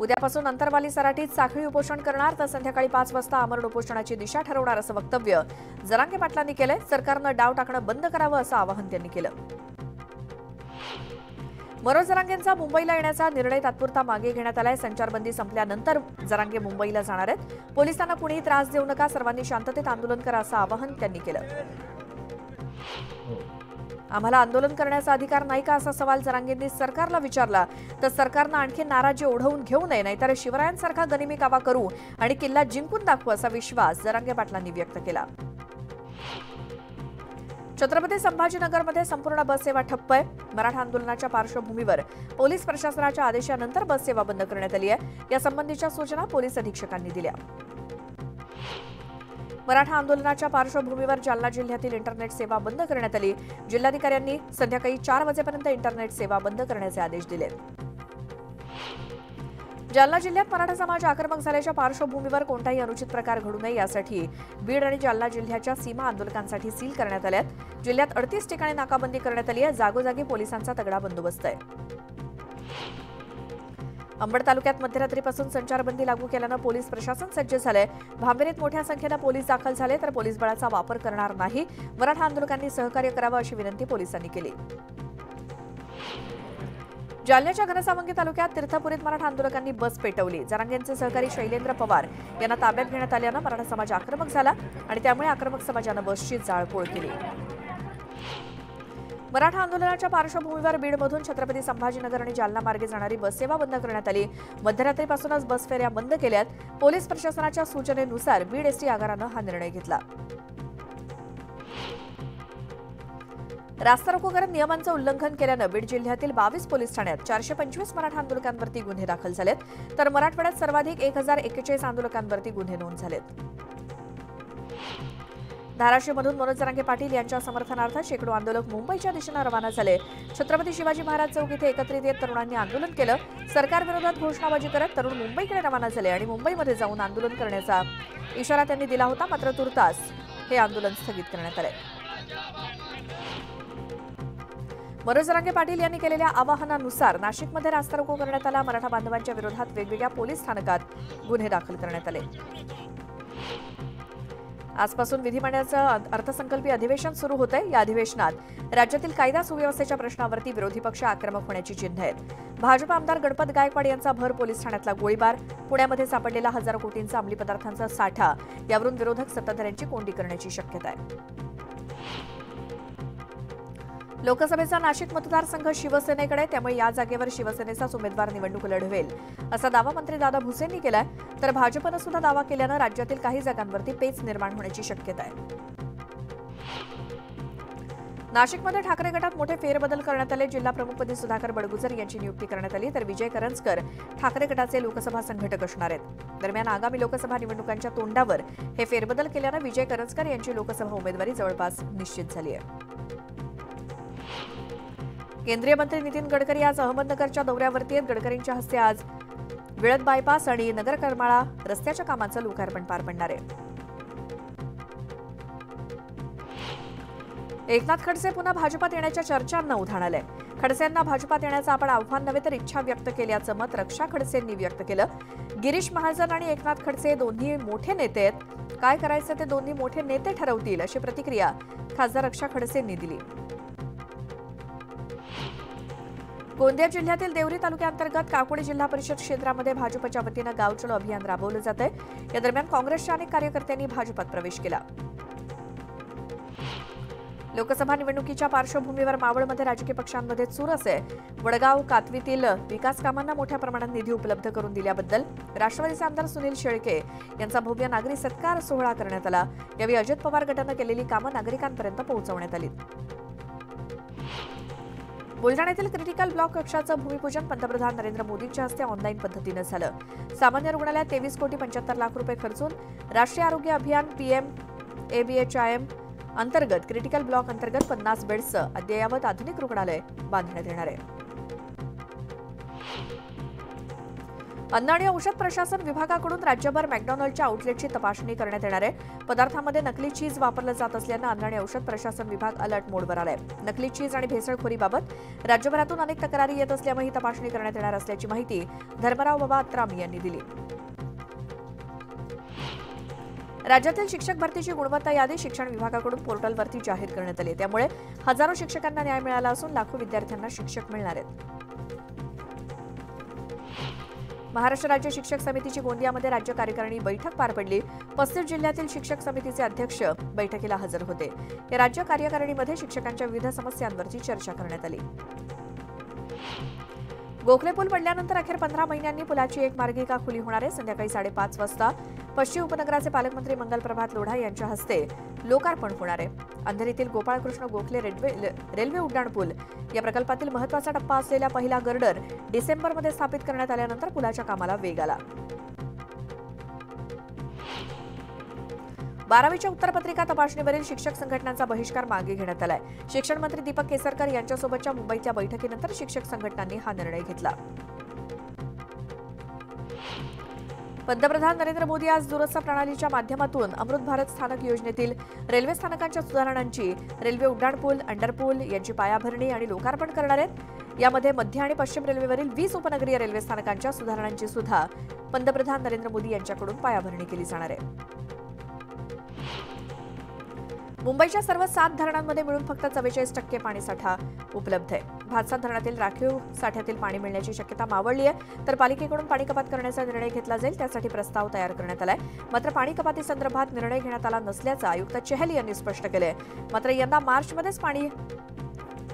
उद्यापासून अंतरवाली सराठीत साखळी उपोषण करणार तर संध्याकाळी पाच वाजता आमरण उपोषणाची दिशा ठरवणार असं वक्तव्य जरांगे पाटलांनी केलंय. सरकारनं डाव टाकणं बंद करावं असं आवाहन त्यांनी केलं. मनोज जरांगेंचा मुंबईला येण्याचा निर्णय तात्पुरता मागे घेण्यात आलाय. संचारबंदी संपल्यानंतर जरांगे मुंबईला जाणार आहेत. पोलिसांना कुणीही त्रास देऊ नका सर्वांनी शांततेत आंदोलन करा असं आवाहन त्यांनी केलं. हो. आम्हाला आंदोलन करण्याचा अधिकार नाही का असा सवाल जरांगेंनी सरकारला विचारला. तर सरकारनं आणखी नाराजी ओढवून घेऊ नये नाहीतर शिवरायांसारखा गनिमी कावा करू आणि किल्ला जिंकून दाखवू असा विश्वास जरांगे पाटलांनी व्यक्त केला. छत्रपती संभाजीनगरमध्ये संपूर्ण बस सेवा ठप्प आहे. मराठा आंदोलनाच्या पार्श्वभूमीवर पोलीस प्रशासनाच्या आदेशानंतर बस सेवा बंद करण्यात आली आहे. यासंबंधीच्या सूचना पोलीस अधीक्षकांनी दिल्या. मराठा आंदोलनाच्या पार्श्वभूमीवर जालना जिल्ह्यातील इंटरनेट सेवा बंद करण्यात आली. जिल्हाधिकाऱ्यांनी संध्याकाळी चार वाजेपर्यंत इंटरनेट सेवा बंद करण्याचे आदेश दिले. जालना जिल्ह्यात मराठा समाज आक्रमक झाल्याच्या पार्श्वभूमीवर कोणताही अनुचित प्रकार घडू नये यासाठी बीड आणि जालना जिल्ह्याच्या सीमा आंदोलकांसाठी सील करण्यात आल्यात. जिल्ह्यात अडतीस ठिकाणी नाकाबंदी करण्यात आली आहे. जागोजागी पोलिसांचा तगडा बंदोबस्त आहे. अंबड तालुक्यात मध्यरात्रीपासून संचारबंदी लागू केल्यानं पोलीस प्रशासन सज्ज झालंय. भांबेरीत मोठ्या संख्येनं पोलीस दाखल झाले तर पोलीस बळाचा वापर करणार नाही. मराठा आंदोलकांनी सहकार्य करावं अशी विनंती पोलिसांनी केली. जालन्याच्या घनसावंगी तालुक्यात तीर्थपुरीत मराठा आंदोलकांनी बस पेटवली. जरांगेंचे सहकारी शैलेंद्र पवार यांना ताब्यात घेण्यात आल्यानं मराठा समाज आक्रमक झाला आणि त्यामुळे आक्रमक समाजानं बसची जाळपोळ केली. मराठा आंदोलनाच्या पार्श्वभूमीवर बीडमधून छत्रपती संभाजीनगर आणि जालना मार्गे जाणारी बस सेवा बंद करण्यात आली. मध्यरात्रीपासूनच बस फेऱ्या बंद केल्यात. पोलीस प्रशासनाच्या सूचनेनुसार बीड एसटी आगारानं हा निर्णय घेतला. रास्ता रोको करत नियमांचं उल्लंघन केल्यानं बीड जिल्ह्यातील बावीस पोलीस ठाण्यात चारशे पंचवीस मराठा आंदोलकांवरती गुन्हे दाखल झालेत. तर मराठवाड्यात सर्वाधिक एक हजार एक्केचाळीस आंदोलकांवरती गुन्हे नोंद झालेत. धाराशिवमधून मनोज जरांगे पाटील यांच्या समर्थनार्थ शेकडो आंदोलक मुंबईच्या दिशेनं रवाना झाले. छत्रपती शिवाजी महाराज चौक इथे एकत्रित येत तरुणांनी आंदोलन केलं. सरकारविरोधात घोषणाबाजी करत तरुण मुंबईकडे रवाना झाले आणि मुंबईमध्ये जाऊन आंदोलन करण्याचा इशारा त्यांनी दिला होता मात्र तुर्तास हे आंदोलन स्थगित करण्यात आले मनोज रांगे पाटील यांनी केलेल्या आवाहनानुसार नाशिकमध्ये रास्ता रोको करण्यात आला. मराठा बांधवांच्या विरोधात वेगवेगळ्या पोलीस स्थानकात गुन्हे दाखल करण्यात आले. आजपासून विधिमंडळाचं अर्थसंकल्पीय अधिवेशन सुरू होतंय. आहे या अधिवेशनात राज्यातील कायदा सुव्यवस्थेच्या प्रश्नावरती विरोधी पक्ष आक्रमक होण्याची चिन्ह आहेत. भाजप आमदार गणपत गायकवाड यांचा भर पोलीस ठाण्यातला गोळीबार. पुण्यामध्ये सापडलेला हजारो कोटींचा अंमली पदार्थांचा साठा. यावरून विरोधक सत्ताधाऱ्यांची कोंडी करण्याची शक्यता आहे. लोकसभेचा नाशिक मतदारसंघ शिवसेनेकडे त्यामुळे या जागेवर शिवसेनेचाच उमेदवार निवडणूक लढवेल असा दावा मंत्री दादा भुसेंनी केलाय. तर भाजपनं सुद्धा दावा केल्यानं राज्यातील काही जागांवरती पेच निर्माण होण्याची शक्यता आहे. नाशिकमध्ये ठाकरे गटात मोठे फेरबदल करण्यात आले. जिल्हा प्रमुखपदी सुधाकर बडगुजर यांची नियुक्ती करण्यात आली. तर विजय करंजकर ठाकरे गटाचे लोकसभा संघटक असणार आहेत. दरम्यान आगामी लोकसभा निवडणुकांच्या तोंडावर हे फेरबदल केल्यानं विजय करंजकर यांची लोकसभा उमेदवारी जवळपास निश्चित झाली आहे. केंद्रीय मंत्री नितीन गडकरी आज अहमदनगरच्या दौऱ्यावरती आहेत. गडकरींच्या हस्ते आज विळद बायपास आणि नगर करमाळा रस्त्याच्या कामाचं लोकार्पण पार पडणार आहे. एकनाथ खडसे पुन्हा भाजपात येण्याच्या चर्चांना उधाण आलंय. खडसेंना भाजपात येण्याचं आपण आव्हान नव्हे तर इच्छा व्यक्त केल्याचं मत रक्षा खडसेंनी व्यक्त केलं. गिरीश महाजन आणि एकनाथ खडसे दोन्ही मोठे नेते आहेत. काय करायचं ते दोन्ही मोठे नेते ठरवतील अशी प्रतिक्रिया खासदार रक्षा खडसेंनी दिली. गोंदिया जिल्ह्यातील देवरी तालुक्याअंतर्गत काकोडी जिल्हा परिषद क्षेत्रामध्ये भाजपच्या वतीनं गावचलो अभियान राबवलं जात आहे या दरम्यान काँग्रेसच्या अनेक कार्यकर्त्यांनी भाजपात प्रवेश केला. लोकसभा निवडणुकीच्या पार्श्वभूमीवर मावळमध्ये राजकीय पक्षांमध्ये चुरस आहे वडगाव कातवीतील विकास कामांना मोठ्या प्रमाणात निधी उपलब्ध करून दिल्याबद्दल राष्ट्रवादीचे आमदार सुनील शेळके यांचा भव्य नागरी सत्कार सोहळा करण्यात आला. यावेळी अजित पवार गटानं केलेली कामं नागरिकांपर्यंत पोहोचवण्यात आली. बुलढाण्यातील क्रिटिकल ब्लॉक कक्षाचं भूमिपूजन पंतप्रधान नरेंद्र मोदींच्या हस्ते ऑनलाईन पद्धतीनं झालं. सामान्य रुग्णालयात तेवीस कोटी पंच्याहत्तर लाख रुपये खर्चून राष्ट्रीय आरोग्य अभियान पीएम एबीएचआयएम अंतर्गत क्रिटिकल ब्लॉक अंतर्गत पन्नास बेड्सचं अद्ययावत आधुनिक रुग्णालय बांधण्यात येणार आहे. अन्न आणि औषध प्रशासन विभागाकडून राज्यभर मॅकडॉनल्डच्या आउटलेटची तपासणी करण्यात येणार आहे. पदार्थामध्ये नकली चीज वापरलं जात असल्यानं अन्न आणि औषध प्रशासन विभाग अलर्ट मोडवर आलाय. नकली चीज आणि भेसळखोरीबाबत राज्यभरातून अनेक तक्रारी येत असल्यामुळे ही तपासणी करण्यात येणार असल्याची माहिती धर्मराव बाबा अत्राम यांनी दिली. राज्यातील शिक्षक भरतीची गुणवत्ता यादी शिक्षण विभागाकडून पोर्टलवरती जाहीर करण्यात आली त्यामुळे हजारो शिक्षकांना न्याय मिळाला असून लाखो विद्यार्थ्यांना शिक्षक मिळणार आहेत. महाराष्ट्र राज्य शिक्षक समितीची गोंदियामध्ये राज्य कार्यकारिणी बैठक पार पडली. पस्तीस जिल्ह्यातील शिक्षक समितीचे अध्यक्ष बैठकीला हजर होते. या राज्य कार्यकारिणीमध्ये शिक्षकांच्या विविध समस्यांवरची चर्चा करण्यात आली. गोखले पूल पडल्यानंतर अखेर पंधरा महिन्यांनी पुलाची एक मार्गिका खुली होणार आहे. संध्याकाळी साडेपाच वाजता पश्चिम उपनगराचे पालकमंत्री मंगल प्रभात लोढा यांच्या हस्ते लोकार्पण होणार आहे. अंधेरीतील गोपाळकृष्ण गोखले रेल्वे रेल्वे उड्डाण पूल या प्रकल्पातील महत्त्वाचा टप्पा असलेला पहिला गर्डर डिसेंबरमध्ये स्थापित करण्यात आल्यानंतर पुलाच्या कामाला वेग आला. बारावीच्या उत्तरपत्रिका तपासणीवरील शिक्षक संघटनांचा बहिष्कार मागे घेण्यात आलाय. शिक्षण मंत्री दीपक केसरकर यांच्यासोबतच्या मुंबईतल्या बैठकीनंतर शिक्षक संघटनांनी हा निर्णय घेतला. पंतप्रधान नरेंद्र मोदी आज दूरस्थ प्रणालीच्या माध्यमातून अमृत भारत स्थानक योजनेतील रेल्वे स्थानकांच्या सुधारणांची रेल्वे उड्डाणपूल अंडरपूल यांची पायाभरणी आणि लोकार्पण करणार आहेत. यामध्ये मध्य आणि पश्चिम रेल्वेवरील वीस उपनगरीय रेल्वे स्थानकांच्या सुधारणांची सुद्धा पंतप्रधान नरेंद्र मोदी यांच्याकडून पायाभरणी केली जाणार आहे. मुंबईच्या सर्व सात धरणांमध्ये मिळून फक्त चव्वेचाळीस टक्के पाणीसाठा उपलब्ध आहे. भातसात धरणातील राखीव साठ्यातील पाणी मिळण्याची शक्यता मावळली आहे. तर पालिकेकडून पाणी कपात करण्याचा निर्णय घेतला जाईल त्यासाठी प्रस्ताव तयार करण्यात आलाय. मात्र पाणी कपाती संदर्भात निर्णय घेण्यात आला नसल्याचं आयुक्त चेहल यांनी स्पष्ट केलंय. मात्र यंदा मार्चमध्येच पाणी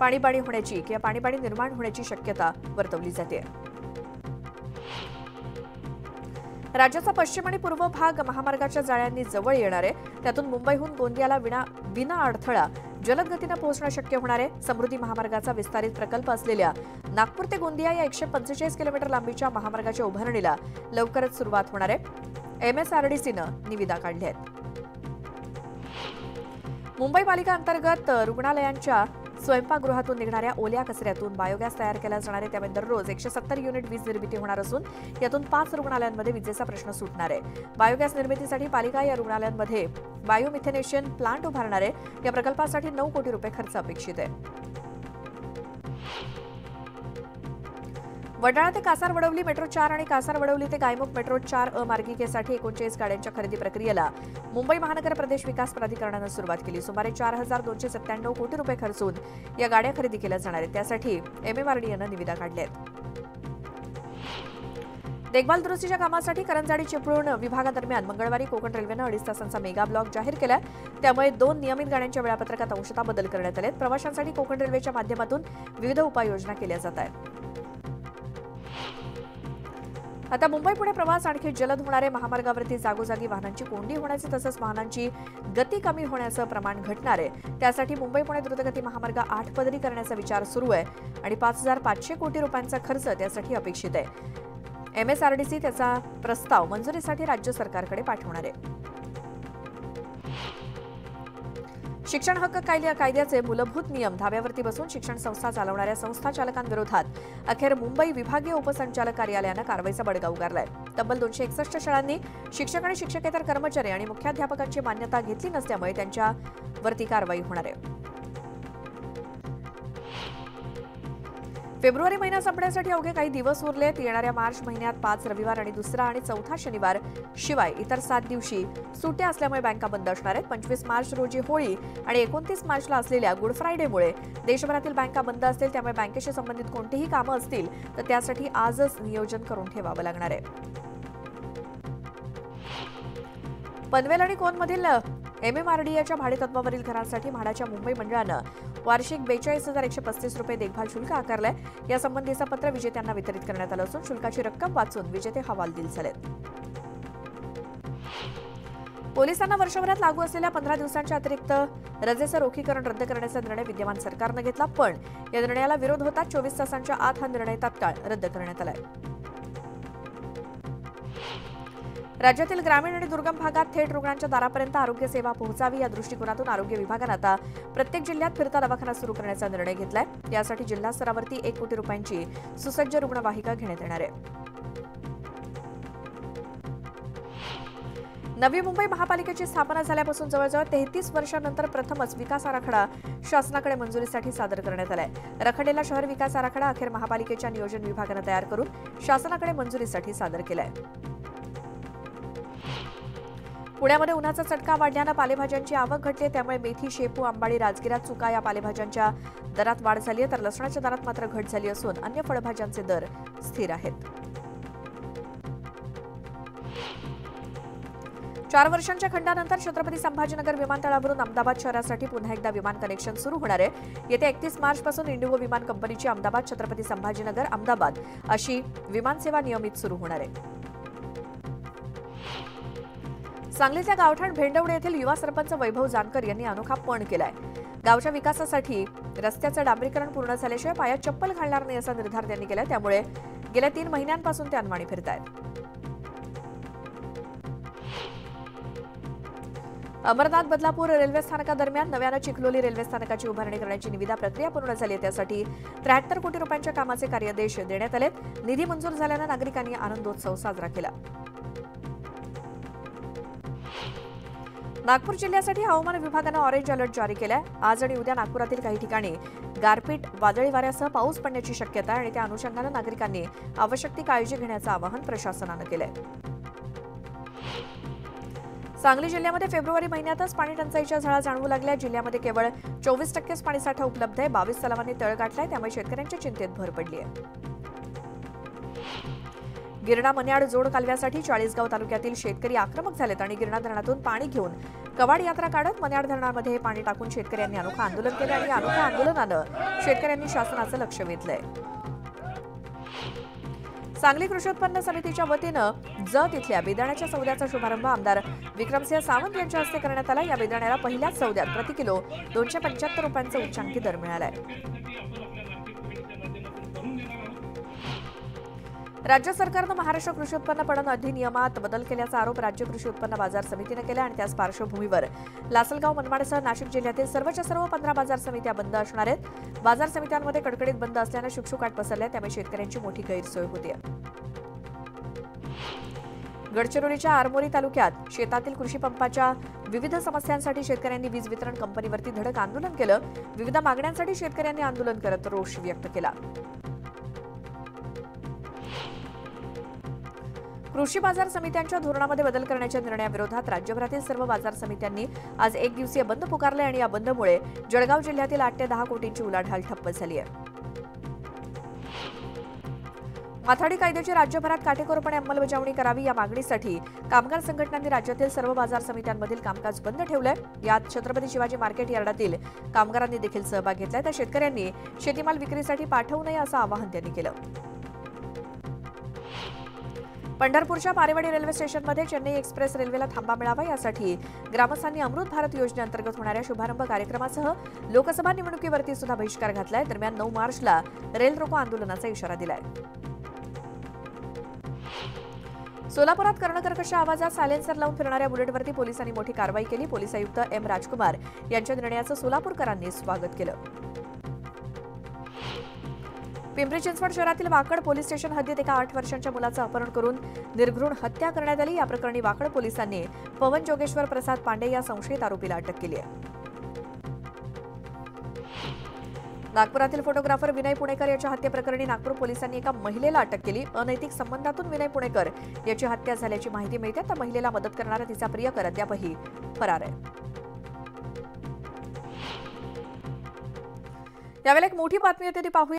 पाणीपाणी होण्याची किंवा पाणीपाणी निर्माण होण्याची शक्यता वर्तवली जाते राज्याचा पश्चिम आणि पूर्व भाग महामार्गाच्या जाळ्यांनी जवळ येणार आहे. त्यातून मुंबईहून गोंदियाला विना विना अडथळा जलद गतीनं पोहोचणं शक्य होणार आहे. समृद्धी महामार्गाचा विस्तारित प्रकल्प असलेल्या नागपूर ते गोंदिया या एकशे पंचेचाळीस किलोमीटर लांबीच्या महामार्गाच्या उभारणीला लवकरच सुरुवात होणार आहे. एमएसआरडीसीनं निविदा काढल्या आहेत. मुंबई पालिका अंतर्गत रुग्णालयांच्या स्वयंपाकगृहातून निघणाऱ्या ओल्या कचऱ्यातून बायोगॅस तयार केला जाणार आहे. त्यामुळे दररोज एकशे सत्तर युनिट वीज निर्मिती होणार असून यातून पाच रुग्णालयांमध्ये विजेचा प्रश्न सुटणार आहे. बायोगॅस निर्मितीसाठी पालिका या रुग्णालयांमध्ये बायोमिथेनेशन प्लांट उभारणार आहे. या प्रकल्पासाठी नऊ कोटी रुपये खर्च अपेक्षित आहे. वडाळा ते कासार वडवली मेट्रो चार आणि कासार वडवली ते गायमुख मेट्रो चार अ मार्गिकेसाठी एकोणचाळीस गाड्यांच्या खरेदी प्रक्रियेला मुंबई महानगर प्रदेश विकास प्राधिकरणानं सुरुवात केली. सुमारे चार हजार दोनशे सत्त्याण्णव कोटी रुपये खर्चून या गाड्या खरेदी केल्या जाणार आहेत. त्यासाठी एमएमआरडीएनं निविदा काढल्या आहेत देखभाल दुरुस्तीच्या कामासाठी करंजाडी चिपळूण विभागादरम्यान मंगळवारी कोकण रेल्वेनं अडीच तासांचा मेगा ब्लॉक जाहीर केला त्यामुळे दोन नियमित गाड्यांच्या वेळापत्रकात अंशतः बदल करण्यात आले प्रवाशांसाठी कोकण रेल्वेच्या माध्यमातून विविध उपाययोजना केल्या जात आहेत. आता मुंबई पुणे प्रवास आणखी जलद होणारे महामार्गावरती जागोजागी वाहनांची कोंडी होण्याचे तसंच वाहनांची गती कमी होण्याचं प्रमाण घटणार. आहे त्यासाठी मुंबई पुणे द्रुतगती महामार्ग आठ पदरी करण्याचा विचार सुरू आहे आणि पाच हजार पाचशे कोटी रुपयांचा खर्च त्यासाठी अपेक्षित आहे. एमएसआरडीसी त्याचा प्रस्ताव मंजुरीसाठी राज्य सरकारकडे पाठवणार आहे. शिक्षण हक्क कायद्या कायद्याचे मूलभूत नियम धाब्यावरती बसून शिक्षण संस्था चालवणाऱ्या संस्था चालकांविरोधात अखेर मुंबई विभागीय उपसंचालक कार्यालयानं कारवाईचा बडगा उगारलाय. तब्बल दोनशे एकसष्ट शाळांनी शिक्षक आणि शिक्षकेतर कर्मचारी आणि मुख्याध्यापकांची मान्यता घेतली नसल्यामुळे त्यांच्यावरती कारवाई होणार आहे. फेब्रुवारी महिना संपण्यासाठी अवघे काही दिवस उरलेत. येणाऱ्या मार्च महिन्यात पाच रविवार आणि दुसरा आणि चौथा शनिवार शिवाय इतर सात दिवशी सुट्या असल्यामुळे बँका बंद असणार आहेत. पंचवीस मार्च रोजी होळी आणि एकोणतीस मार्चला असलेल्या गुड फ्रायडेमुळे देशभरातील बँका बंद असतील त्यामुळे बँकेशी संबंधित कोणतीही कामं असतील तर त्यासाठी आजच नियोजन करून ठेवावं लागणार आहे. पनवेल आणि कोनमधील एमएमआरडीएच्या भाडेतत्वावरील घरांसाठी म्हाडाच्या मुंबई मंडळानं वार्षिक बेचाळीस हजार एकशे पस्तीस रुपये देखभाल शुल्क आकारलाय. यासंबंधीचं पत्र विजेत्यांना वितरित करण्यात आलं असून शुल्काची रक्कम वाचून विजेते हवालदिल झालेत. पोलिसांना वर्षभरात लागू असलेल्या पंधरा दिवसांच्या अतिरिक्त रजेचं रोखीकरण रद्द करण्याचा निर्णय विद्यमान सरकारनं घेतला पण या निर्णयाला विरोध होता चोवीस तासांच्या आत हा निर्णय तात्काळ रद्द करण्यात आलाय. राज्यातील ग्रामीण आणि दुर्गम भागात थेट रुग्णांच्या दारापर्यंत आरोग्य सेवा पोहोचावी या दृष्टिकोनातून आरोग्य विभागानं आता प्रत्येक जिल्ह्यात फिरता दवाखाना सुरू करण्याचा निर्णय घेतलाय. यासाठी जिल्हा स्तरावरती एक कोटी रुपयांची सुसज्ज रुग्णवाहिका घेण्यात येणार आहे. नवी मुंबई महापालिकेची स्थापना झाल्यापासून जवळजवळ तेहतीस वर्षांनंतर प्रथमच विकास आराखडा शासनाकडे मंजुरीसाठी सादर करण्यात आलाय. रखडलेला शहर विकास आराखडा अखेर महापालिकेच्या नियोजन विभागानं तयार करून शासनाकडे मंजुरीसाठी सादर केलाय. पुण्यामध्ये उन्हाचा चटका वाढल्यानं पालेभाज्यांची आवक घटली त्यामुळे मेथी शेपू आंबाडी राजगिरा चुका या पालेभाज्यांच्या दरात वाढ झाली आहे. तर लसणाच्या दरात मात्र घट झाली असून अन्य फळभाज्यांचे दर स्थिर आहेत. चार वर्षांच्या खंडानंतर छत्रपती संभाजीनगर विमानतळावरून अहमदाबाद शहरासाठी पुन्हा एकदा विमान कनेक्शन सुरू होणार आहे. येत्या एकतीस मार्चपासून इंडिगो विमान कंपनीची अहमदाबाद छत्रपती संभाजीनगर अहमदाबाद अशी विमानसेवा नियमित सुरू होणार आहे. सांगलीच्या गावठाण भेंडवडे येथील युवा सरपंच वैभव जानकर यांनी अनोखा पण केलाय. गावच्या विकासासाठी रस्त्याचं डांबरीकरण पूर्ण झाल्याशिवाय पायात चप्पल घालणार नाही असा निर्धार त्यांनी केला त्यामुळे गेल्या तीन महिन्यांपासून ते अनवाणी फिरतायत. अमरनाथ बदलापूर रेल्वे स्थानकादरम्यान नव्यानं चिखलोली रेल्वे स्थानकाची उभारणी करण्याची निविदा प्रक्रिया पूर्ण झाली आहे. त्यासाठी त्र्याहत्तर कोटी रुपयांच्या कामाचे कार्यादेश देण्यात आलेत. निधी मंजूर झाल्यानं नागरिकांनी आनंदोत्सव साजरा केला. नागपूर जिल्ह्यासाठी हवामान विभागानं ऑरेंज अलर्ट जारी केलाय. आज आणि उद्या नागपुरातील काही ठिकाणी गारपीट वादळी वाऱ्यासह पाऊस पडण्याची शक्यता आहे आणि त्या अनुषंगानं नागरिकांनी आवश्यक ती काळजी घेण्याचं आवाहन प्रशासनानं केलंय. सांगली जिल्ह्यामध्ये फेब्रुवारी महिन्यातच पाणी टंचाईच्या झळा जाणवू लागल्या. जिल्ह्यामध्ये केवळ चोवीस टक्केच पाणीसाठा उपलब्ध आहे. बावीस तलावांनी तळ गाठलाय. त्यामुळे शेतकऱ्यांच्या चिंतेत भर पडली आहे गिरणा मन्याड जोड कालव्यासाठी चाळीसगाव तालुक्यातील शेतकरी आक्रमक झालेत आणि गिरणा धरणातून पाणी घेऊन कवाड यात्रा काढत मन्याड धरणामध्ये पाणी टाकून शेतकऱ्यांनी अनोखं आंदोलन केलं आणि अनोख्या आंदोलनानं शेतकऱ्यांनी शासनाचं लक्ष वेधलंय. सांगली कृषी उत्पन्न समितीच्या वतीनं जत इथल्या बेदाण्याच्या सौद्याचा शुभारंभ आमदार विक्रमसिंह सावंत यांच्या हस्ते करण्यात आला. या बेदाण्याला पहिल्याच सौद्यात प्रति किलो दोनशे पंच्याहत्तर रुपयांचा उच्चांकी दर मिळालाय. राज्य सरकारनं महाराष्ट्र कृषी उत्पन्न पणन अधिनियमात बदल केल्याचा आरोप राज्य कृषी उत्पन्न बाजार समितीनं केला आणि त्याच पार्श्वभूमीवर लासलगाव मनमाडसह नाशिक जिल्ह्यातील सर्वच्या सर्व पंधरा बाजार समित्या बंद असणार आहेत. बाजार समित्यांमध्ये कडकडीत बंद असल्यानं शुकशुकाट पसरल्या त्यामुळे शेतकऱ्यांची मोठी गैरसोय होती गडचिरोलीच्या आरमोरी तालुक्यात शेतातील कृषी पंपाच्या विविध समस्यांसाठी शेतकऱ्यांनी वीज वितरण कंपनीवरती धडक आंदोलन केलं. विविध मागण्यांसाठी शेतकऱ्यांनी आंदोलन करत रोष व्यक्त केला. कृषी बाजार समित्यांच्या धोरणामध्ये बदल करण्याच्या निर्णयाविरोधात राज्यभरातील सर्व बाजार समित्यांनी आज एक दिवसीय बंद पुकारले आणि या बंदमुळे जळगाव जिल्ह्यातील आठ ते दहा कोटींची उलाढाल ठप्प झाली आहे. माथाडी कायद्याची राज्यभरात काटेकोरपणे अंमलबजावणी करावी या मागणीसाठी कामगार संघटनांनी राज्यातील सर्व बाजार समित्यांमधील कामकाज बंद ठेवलंय. यात छत्रपती शिवाजी मार्केट यार्डातील कामगारांनी देखील सहभाग घेतलाय. तर शेतकऱ्यांनी शेतीमाल विक्रीसाठी पाठवू नये असं आवाहन त्यांनी केलं. पंढरपूरच्या पारेवाडी रेल्वे स्टेशनमध्ये चेन्नई एक्सप्रेस रेल्वेला थांबा मिळावा यासाठी ग्रामस्थांनी अमृत भारत योजनेअंतर्गत होणाऱ्या शुभारंभ कार्यक्रमासह लोकसभा निवडणुकीवरती सुद्धा बहिष्कार घातलाय. दरम्यान नऊ मार्चला रेल रोको आंदोलनाचा इशारा दिलाय. सोलापुरात कर्णकर्कश आवाजात सायलेन्सर लावून फिरणाऱ्या बुलेटवरती पोलिसांनी मोठी कारवाई केली. पोलीस आयुक्त एम राजकुमार यांच्या निर्णयाचं सोलापूरकरांनी स्वागत केलं. पिंपरी चिंचवड शहरातील वाकड पोलीस स्टेशन हद्दीत एका आठ वर्षांच्या मुलाचं अपहरण करून निर्घृण हत्या करण्यात आली. या प्रकरणी वाकड पोलिसांनी पवन जोगेश्वर प्रसाद पांडे या संशयित आरोपीला अटक केली आहे. नागपुरातील फोटोग्राफर विनय पुणेकर याच्या हत्येप्रकरणी नागपूर पोलिसांनी एका महिलेला अटक केली. अनैतिक संबंधातून विनय पुणेकर याची हत्या झाल्याची माहिती मिळते. तर महिलेला मदत करणारा तिचा प्रियकर अद्यापही फरार आहे. यावेळेला एक मोठी बातमी येते ती पाहूया.